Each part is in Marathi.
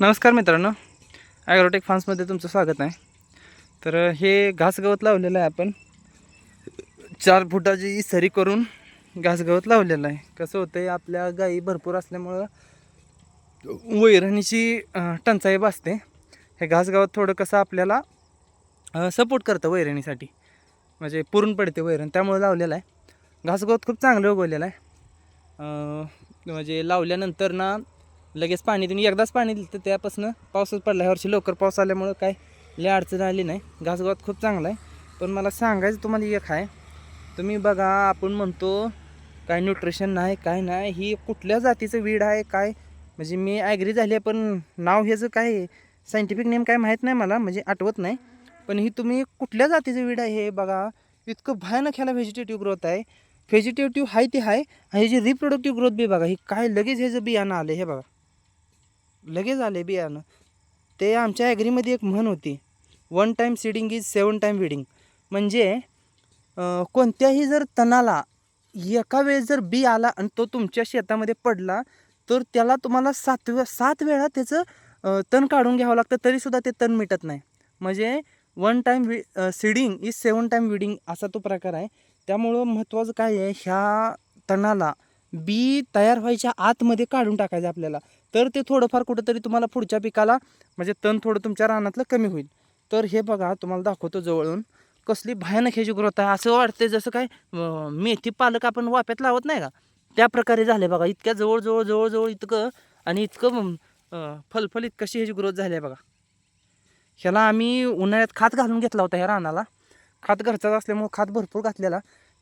नमस्कार मित्रांनो. ॲग्रोटेक फार्म्समध्ये तुमचं स्वागत आहे. तर हे घास गवत लावलेलं आहे आपण. चार फुटाची सरी करून घास गवत लावलेलं आहे. कसं होतं आहे आपल्या गायी भरपूर असल्यामुळं वैरणीची टंचाई भासते. हे घास गवत थोडं कसं आपल्याला सपोर्ट करतं वैरणीसाठी. म्हणजे पुरून पडते वैरण त्यामुळे लावलेलं आहे. घास गवत खूप चांगलं उगवलेलं आहे. म्हणजे लावल्यानंतर ना लगेच पाणी देऊन एकदाच पाणी दिलं तर त्यापासून पाऊसच पडला. ह्यावर्षी लवकर पाऊस आल्यामुळं काय लय अडचण आली नाही. घासगावात खूप चांगला आहे. पण मला सांगायचं तुम्हाला एक आहे. तुम्ही बघा आपण म्हणतो काय न्यूट्रिशन नाही काय नाही ही कुठल्या जातीचं वीड आहे काय? म्हणजे मी ॲग्री झाली आहे पण नाव ह्याचं काय सायंटिफिक नेम काय माहीत नाही मला म्हणजे आठवत नाही. पण ही तुम्ही कुठल्या जातीचं वीड आहे हे बघा. इतकं भयानक ह्याला व्हेजिटेटिव्ह ग्रोथ आहे. व्हेजिटेटिव्ह हाय ते आहे आणि ह्याची रिप्रोडक्टिव्ह ग्रोथ बी बघा. ही काय लगेच ह्याचं बियाणं आलं हे बघा. लगेच आले बियाणं. ते आमच्या ॲग्रीमध्ये एक म्हण होती one time seeding is seven time weeding म्हणजे कोणत्याही जर तणाला एका वेळेस जर बी आला आणि तो तुमच्या शेतामध्ये पडला तर त्याला तुम्हाला सात वे सात वेळा त्याचं तण काढून घ्यावं लागतं तरीसुद्धा ते तण मिटत नाही. म्हणजे वन टाईम वि seeding is seven time weeding असा तो प्रकार आहे. त्यामुळं महत्त्वाचं काय आहे ह्या तणाला बी तयार व्हायच्या आतमध्ये काढून टाकायचं आपल्याला. तर ते थोडंफार कुठंतरी तुम्हाला पुढच्या पिकाला म्हणजे तण थोडं तुमच्या रानातलं कमी होईल. तर हे बघा तुम्हाला दाखवतो जवळून. कसली भयानक ह्याची ग्रोथ आहे असं वाटते जसं काय मेथी पालक आपण वाप्यात लावत नाही का? त्या प्रकारे झाले बघा इतक्या जवळजवळ जवळजवळ इतकं आणि इतकं फलफलीत कशी ह्याची ग्रोथ झाली आहे बघा. ह्याला आम्ही उन्हाळ्यात खात घालून घेतला होता ह्या रानाला. खात घरचाच असल्यामुळं खात भरपूर घातलेला.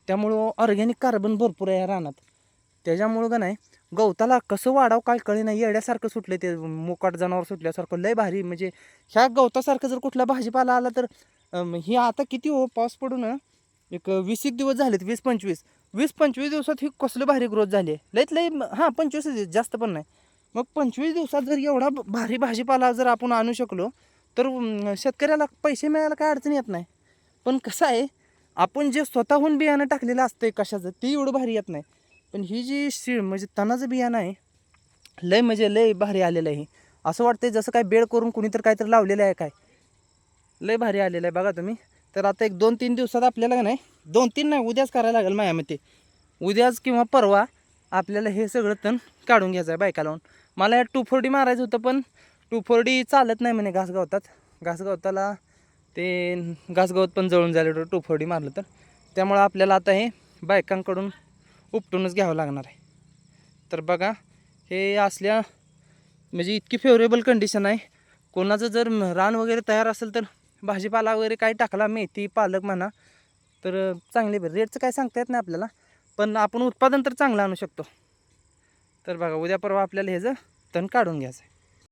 त्यामुळं ऑर्गॅनिक कार्बन भरपूर आहे ह्या रानात. त्याच्यामुळं का नाही गवताला कसं वाढावं काय कळे नाही येड्यासारखं सुटले ते मोकाट जनावर सुटल्यासारखं लय भारी. म्हणजे ह्या गवतासारखं जर कुठला भाजीपाला आला तर ही आता किती हो पाऊस पडून एक वीस एक दिवस झालेत वीस पंचवीस. वीस पंचवीस दिवसात ही कसलं भारी ग्रोथ झाली आहे. लईत लई हां पंचवीस दिवस जास्त पण नाही. मग पंचवीस दिवसात जर एवढा भारी भाजीपाला जर आपण आणू शकलो तर शेतकऱ्याला पैसे मिळायला काय अडचण येत नाही. पण कसं आहे आपण जे स्वतःहून बियाणं टाकलेलं असतंय कशाचं ते एवढं भारी येत नाही. पण ही जी शी म्हणजे तणाचं बियाणं आहे लय म्हणजे लय भारी आलेलं आहे. हे. असं वाटतंय जसं काय बेड करून कुणी तर काहीतरी लावलेलं आहे काय? लय भारी आलेलं आहे बघा तुम्ही. तर आता एक दोन तीन दिवसात आपल्याला का नाही दोन तीन नाही उद्याच करायला लागेल माझ्यामध्ये उद्याच किंवा परवा आपल्याला हे सगळं तण काढून घ्यायचं आहे बायका लावून. मला या टू फोर्डी मारायचं होतं पण टू फोर्डी चालत नाही म्हणे घासगवतात. घासगवताला ते घासगावत पण जळून झालं टू फोर्डी मारलं तर. त्यामुळं आपल्याला आता हे बायकांकडून उपटूनच घ्यावं लागणार आहे. तर बघा हे असल्या म्हणजे इतकी फेवरेबल कंडिशन आहे. कोणाचं जर रान वगैरे तयार असेल तर भाजीपाला वगैरे काही टाकला मेथी पालक म्हणा तर चांगले रेटचं काय सांगता येत नाही आपल्याला पण आपण उत्पादन तर चांगलं आणू शकतो. तर बघा उद्या परवा आपल्याला ह्याचं तण काढून घ्यायचं आहे.